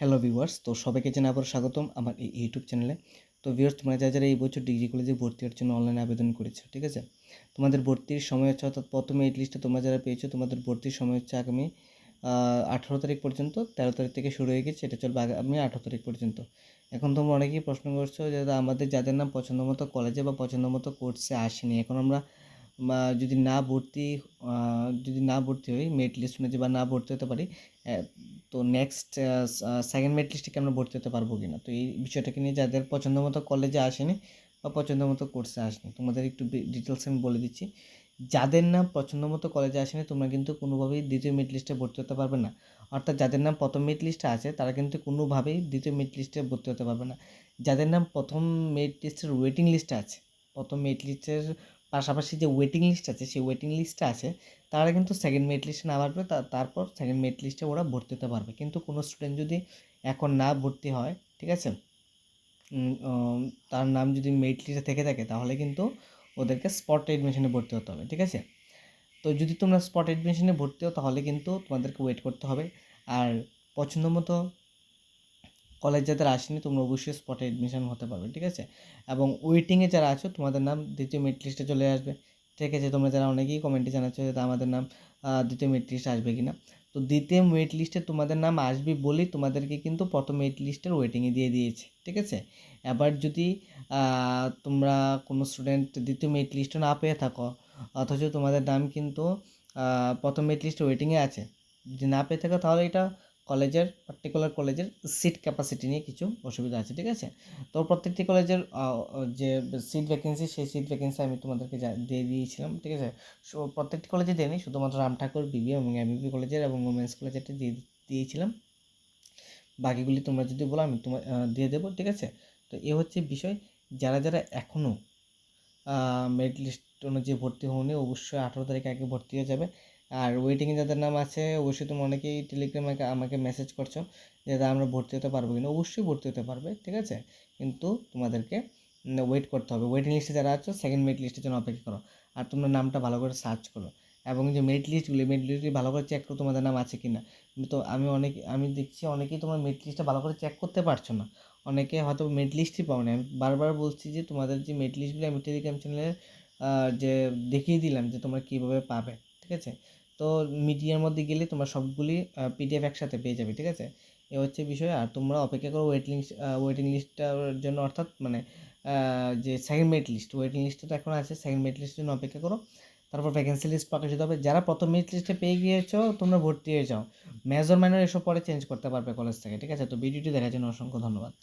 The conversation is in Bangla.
হ্যালো ভিউয়ার্স তো সবাইকে জানাই আবার স্বাগতম আমার এই ইউটিউব চ্যানেলে তো ভিউয়ার্স তোমরা যারা যারা এই বছর ডিগ্রি কলেজে ভর্তি হওয়ার জন্য অনলাইনে আবেদন করেছ, ঠিক আছে? তোমাদের ভর্তির সময় হচ্ছে অর্থাৎ প্রথমে মেরিট লিস্টে তোমরা যারা পেয়েছ, তোমাদের ভর্তির সময় হচ্ছে আগামী আঠেরো তারিখ পর্যন্ত, তেরো তারিখ থেকে শুরু হয়ে গেছে, এটা চলবে আগামী আঠেরো তারিখ পর্যন্ত। এখন তোমরা অনেকেই প্রশ্ন করছ যে আমাদের যাদের নাম পছন্দ মতো কলেজে বা পছন্দ মতো কোর্সে আসেনি, এখন আমরা যদি না ভর্তি যদি না ভর্তি হই মেরিট লিস্ট অনুযায়ী বা না ভর্তি হতে পারি তো নেক্সট সেকেন্ড মেরিট লিস্টে কি আমরা ভর্তি হতে পারব কি না তো এই বিষয়টাকে নিয়ে যাদের পছন্দ মতো কলেজে আসেনি বা পছন্দ মতো কোর্সে আসেনি, তোমাদের একটু ডিটেলস আমি বলে দিচ্ছি। যাদের নাম পছন্দ মতো কলেজে আসেনি, তোমরা কিন্তু কোনোভাবেই দ্বিতীয় মেরিট লিস্টে ভর্তি হতে পারবে না। অর্থাৎ যাদের নাম প্রথম মেরিট লিস্টে আছে, তারা কিন্তু কোনোভাবেই দ্বিতীয় মেরিট লিস্টে ভর্তি হতে পারবে না। যাদের নাম প্রথম মেরিট লিস্টের ওয়েটিং লিস্টে আছে, প্রথম মেরিট লিস্টের পাশাপাশি যে ওয়েটিং লিস্ট আছে, সেই ওয়েটিং লিস্টে আছে, তারা কিন্তু সেকেন্ড মেরিট লিস্টে না পারবে তারপর সেকেন্ড মেরিট লিস্টে ওরা ভর্তি হতে পারবে। কিন্তু কোনো স্টুডেন্ট যদি এখন না ভর্তি হয়, ঠিক আছে? তার নাম যদি মেরিট লিস্টে থেকে থাকে, তাহলে কিন্তু ওদেরকে স্পট অ্যাডমিশনে ভর্তি হতে হবে, ঠিক আছে? তো যদি তোমরা স্পট অ্যাডমিশনে ভর্তি হও, তাহলে কিন্তু তোমাদেরকে ওয়েট করতে হবে। আর পছন্দ মতো কলেজ যাদের আসেনি, তোমরা অবশ্যই স্পটে এডমিশন হতে পারবে, ঠিক আছে? এবং ওয়েটিংয়ে যারা আছো, তোমাদের নাম দ্বিতীয় মেরিট লিস্টে চলে আসবে। ঠিক আছে, তোমরা যারা অনেকেই কমেন্টে জানাচ্ছো যে আমাদের নাম দ্বিতীয় মেরিট লিস্ট আসবে কি না তো দ্বিতীয় মেরিট লিস্টে তোমাদের নাম আসবে বলেই তোমাদেরকে কিন্তু প্রথম মেরিট লিস্টের ওয়েটিংয়ে দিয়ে দিয়েছে, ঠিক আছে? এবার যদি তোমরা কোনো স্টুডেন্ট দ্বিতীয় মেরিট লিস্টে না পেয়ে থাকো, অথচ তোমাদের নাম কিন্তু প্রথম মেরিট লিস্টে ওয়েটিংয়ে আছে, যদি না পেয়ে থাকো তাহলে এটা কলেজের পার্টিকুলার কলেজের সিট ক্যাপাসিটি নিয়ে কিছু অসুবিধা আছে, ঠিক আছে? তো প্রত্যেকটি কলেজের যে সিট ভ্যাকেন্সি সেই সিট ভ্যাকেন্সি আমি তোমাদেরকে দিয়ে দিয়েছিলাম, ঠিক আছে? সো প্রত্যেকটি কলেজে দেয়নি শুধুমাত্র রাম ঠাকুর বিবি এবং এমবিবি কলেজের এবং ওমেন্স কলেজেরটা দিয়ে দিয়েছিলাম। বাকিগুলি তোমরা যদি বলো, আমি তোমার দিয়ে দেবো, ঠিক আছে? তো এ হচ্ছে বিষয়, যারা যারা এখনও মেরিট লিস্ট অনুযায়ী ভর্তি হওনি, অবশ্যই আঠেরো তারিখ আগে ভর্তি হয়ে যাবে। আর ওয়েটিংয়ে যাদের নাম আছে, অবশ্যই তুমি অনেকেই টেলিগ্রামে আমাকে মেসেজ করছ যে দাদা আমরা ভর্তি হতে পারব কিনা। অবশ্যই ভর্তি হতে পারবে, ঠিক আছে? কিন্তু তোমাদেরকে ওয়েট করতে হবে। ওয়েটিং লিস্টে যারা আছো সেকেন্ড মেরিট লিস্টের জন্য অপেক্ষা করো। আর তোমরা নামটা ভালো করে সার্চ করো। এবং যে মেরিট লিস্টগুলি মেরিট লিস্টগুলি ভালো করে চেক করো তোমাদের নাম আছে কি না তো আমি অনেক, আমি দেখছি অনেকেই তোমার মেরিট লিস্টটা ভালো করে চেক করতে পারছ না। অনেকে হয়তো মেরিট লিস্টই পাও না আমি বারবার বলছি যে তোমাদের যে মেরিট লিস্টগুলো আমি টেলিগ্রাম চ্যানেলে যে দেখিয়ে দিলাম যে তোমরা কীভাবে পাবে, ঠিক আছে? তো মিডিয়ার মধ্যে গেলে তোমরা সবগুলি পিডিএফ একসাথে পেয়ে যাবে, ঠিক আছে? এ হচ্ছে বিষয়, আর তোমরা অপেক্ষা করো ওয়েটিং ওয়েটিং লিস্টটার জন্য, অর্থাৎ মানে যে সেকেন্ড মেরিট লিস্ট ওয়েটিং লিস্টে তো এখন আছে সেকেন্ড মেরিট লিস্টের জন্য অপেক্ষা করো। তারপর ভ্যাকেন্সি লিস্ট প্রকাশিত হবে। যারা প্রথম মেরিট লিস্টে পেয়ে গিয়েছো, তোমরা ভর্তি হয়ে যাও। মেজর মাইনর এসব পরে চেঞ্জ করতে পারবে কলেজ থেকে, ঠিক আছে? তো ভিডিওটি দেখার জন্য অসংখ্য ধন্যবাদ।